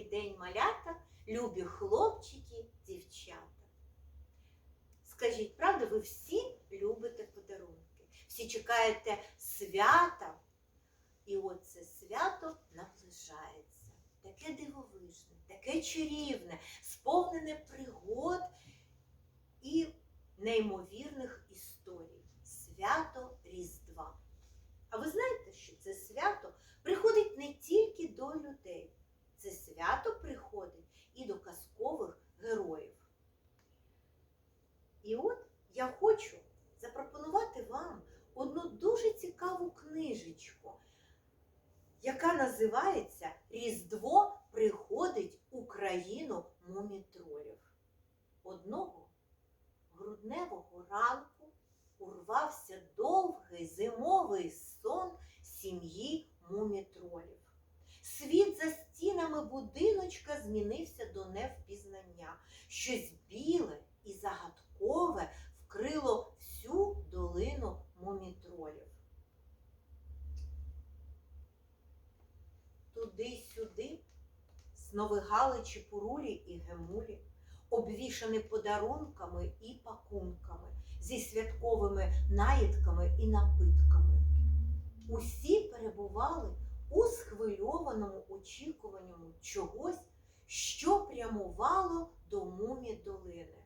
Добрий день, малята, любі хлопчики, дівчата. Скажіть, правда, ви всі любите подарунки? Всі чекаєте свята, і от це свято наближається. Таке дивовижне, таке чарівне, сповнене пригод і неймовірних історій. Свято Різдва. А ви знаєте, що це свято приходить не тільки до людей, це свято приходить і до казкових героїв. І от я хочу запропонувати вам одну дуже цікаву книжечку, яка називається Різдво приходить у країну мумітролів. Одного грудневого ранку урвався довгий зимовий сон сім'ї мумітролів. Світ за стінами будиночка змінився до невпізнання. Щось біле і загадкове вкрило всю долину мумітролів. Туди-сюди сновигали чепурулі і гемулі, обвішані подарунками і пакунками, зі святковими наїдками і напитками. Усі перебували чогось, що прямувало до мумі долини.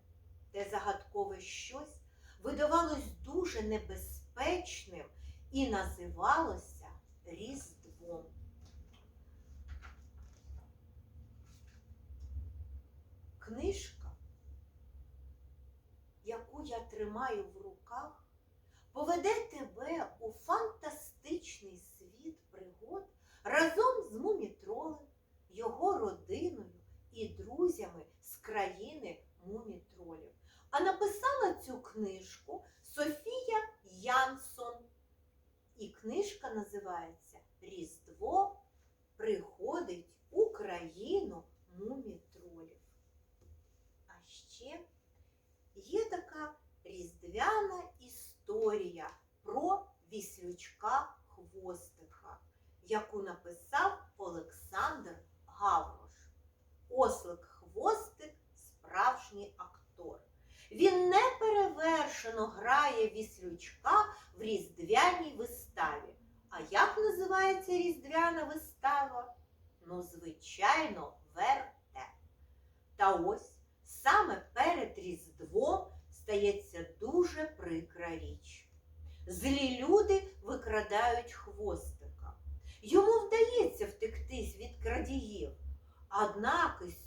Те загадкове щось видавалось дуже небезпечним і називалося Різдвом. Книжка, яку я тримаю в руках, поведе тебе у фантастичний світ пригод разом з мумітролем, його родиною і друзями з країни мумітролів. А написала цю книжку Софія Янсон. І книжка називається Різдво приходить у країну мумітролів. А ще є така різдвяна історія про віслючка хвостика, яку написав Олександр Гаврош. Ослик справжній актор. Він неперевершено грає віслючка в різдвяній виставі. А як називається різдвяна вистава? Ну, звичайно, верте. Та ось саме перед Різдвом стається дуже прикра річ. Злі люди викрадають хвостика. Йому вдається втектись від крадіїв. Однак із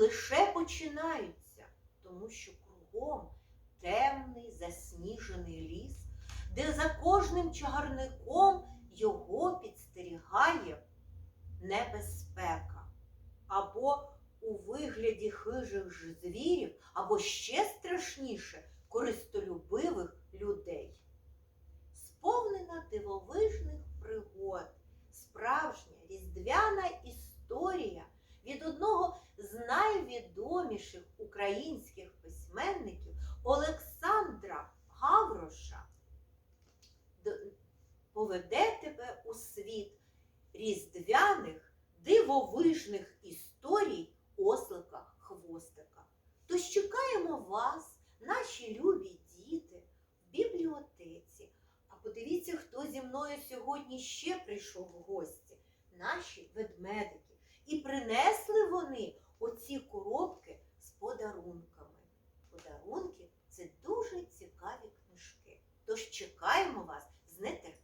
лише починаються, тому що кругом темний засніжений ліс, де за кожним чагарником його підстерігає небезпека. Або у вигляді хижих звірів, або ще страшніше користолюбивих людей. Сповнена дивовижних пригод, справжня різдвяна історія від одного з найвідоміших українських письменників Олександра Гавроша поведе тебе у світ різдвяних дивовижних історій ослика хвостика. Тож чекаємо вас, наші любі діти, в бібліотеці. А подивіться, хто зі мною сьогодні ще прийшов в гості. Наші ведмедики. І принесли вони оці коробки подарунками. Подарунки це дуже цікаві книжки. Тож чекаємо вас з нетерпінням.